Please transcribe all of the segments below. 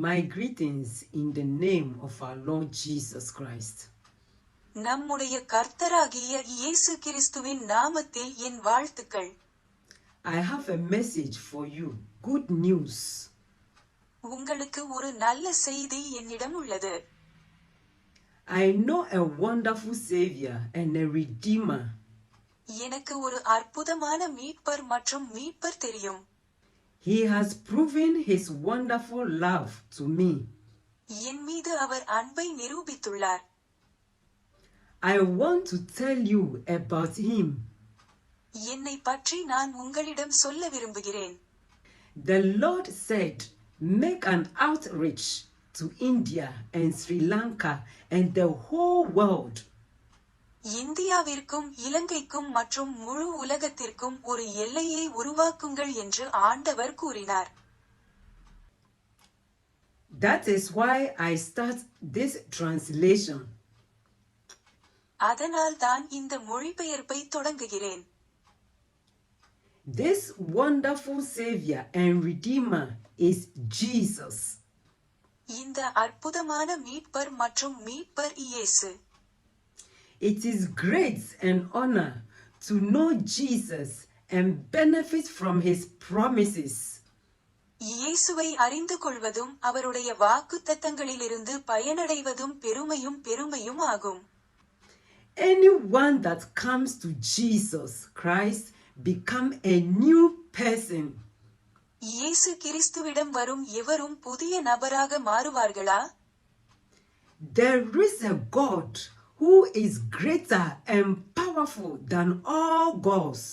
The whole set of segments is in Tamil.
my greetings in the name of our Lord Jesus Christ. நம்முடைய கர்த்தராகிய இயேசு கிறிஸ்துவின் நாமத்தில் என் வாழ்த்துக்கள் I have a message for you. Good news. உங்களுக்கு ஒரு நல்ல செய்தி என்னிடம் உள்ளது I know a wonderful Savior and a Redeemer. எனக்கு ஒரு அற்புதமான மீட்பர் மற்றும் மீட்பர் தெரியும் He has proven His wonderful love to me. என் மீது அவர் அன்பை நிரூபித்துள்ளார் I want to tell you about Him. என்னை பற்றி நான் உங்களிடம் சொல்ல விரும்புகிறேன் The Lord said, Make an outreach to India and Sri Lanka and the whole world. இந்தியாவிற்கும் இலங்கைக்கும் மற்றும் முழு உலகத்திற்கும் ஒரு எல்லையை உருவாக்குங்கள் என்று ஆண்டவர் கூறினார் That is why I start this translation. அதனால் தான் இந்த மொழிபெயர்ப்பை தொடங்குகிறேன் This wonderful Savior and Redeemer is Jesus. இந்த அற்புதமான மீட்பர் மற்றும் மீட்பர் இயேசு It is great and honor to know Jesus and benefit from his promises. இயேசுவை அறிந்து கொள்வதும் அவருடைய வாக்குத்தத்தங்களிலிருந்து பயனடைவதும் பெருமையும் பெருமையும் ஆகும் Anyone that comes to Jesus Christ become a new person. இயேசு கிறிஸ்துவிடம் வரும் எவரும் புதிய நபராக மாறுவார்களா There is a God who is greater and powerful than all gods.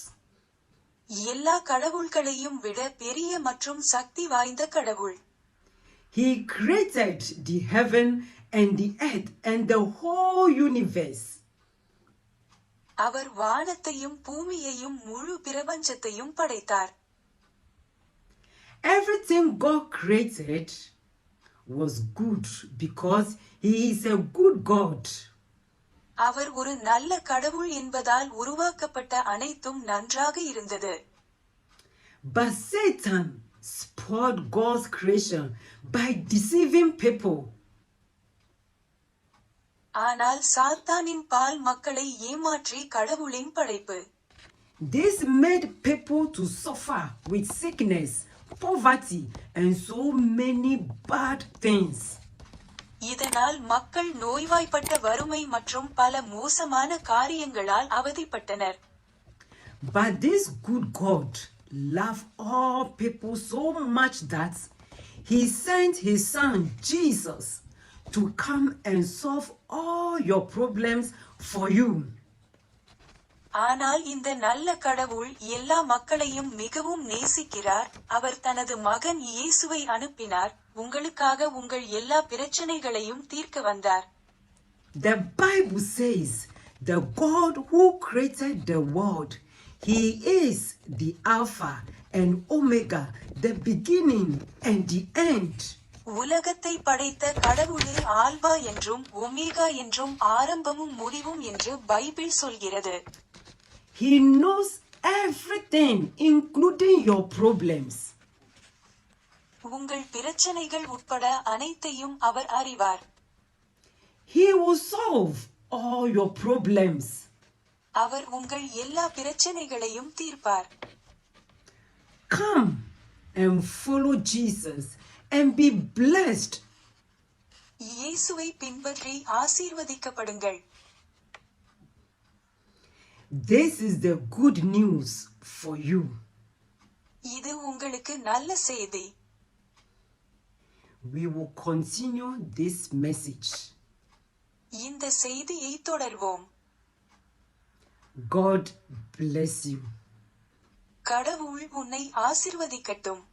எல்லா கடவுள்களையும் விட பெரிய மற்றும் சக்தி வாய்ந்த கடவுள் He created the heaven and the earth and the whole universe. அவர் வானத்தையும் பூமியையும் முழு பிரபஞ்சத்தையும் படைத்தார் Everything God created was good because He is a good God. அவர் ஒரு நல்ல கடவுள் என்பதால் உருவாக்கப்பட்ட அனைத்தும் நன்றாக இருந்தது But Satan spoiled God's creation by deceiving people. ஆனால் சாத்தானின் பால் மக்களை ஏமாற்றி கடவுளின் படைப்பு This made people to suffer with sickness, poverty, and so many bad things. இதனால் மக்கள் நோய்வாய்ப்பட்ட வறுமை மற்றும் பல மோசமான காரியங்களால் அவதிப்பட்டனர். But this good God loved all people so much that he sent his son Jesus to come and solve all your problems for you. ஆனால் இந்த நல்ல கடவுள் எல்லா மக்களையும் மிகவும் நேசிக்கிறார். அவர் தனது மகன் இயேசுவை அனுப்பினார். உங்களுக்காக உங்கள் எல்லா பிரச்சனைகளையும் தீர்க்க வந்தார் The Bible says, the God who created the world, he is the Alpha and Omega, the beginning and the end. உலகத்தை படைத்த கடவுளே ஆல்பா என்றும் ஒமேகா என்றும் ஆரம்பமும் முடிவும் என்று பைபிள் சொல்கிறது He knows everything, including your problems. உங்கள் பிரச்சனைகள் உட்பட அனைத்தையும் அவர் அறிவார் He will solve all your problems. அவர் உங்கள் எல்லா பிரச்சனைகளையும் தீர்ப்பார் Come and follow Jesus and be blessed. இயேசுவை பின்பற்றி ஆசீர்வதிக்கப்படுங்கள் This is the good news for you. இது உங்களுக்கு நல்ல செய்தி We will continue this message. இந்த செய்தியை தொடர்வோம் God bless you. கடவுள் உன்னை ஆசிர்வதிக்கட்டும்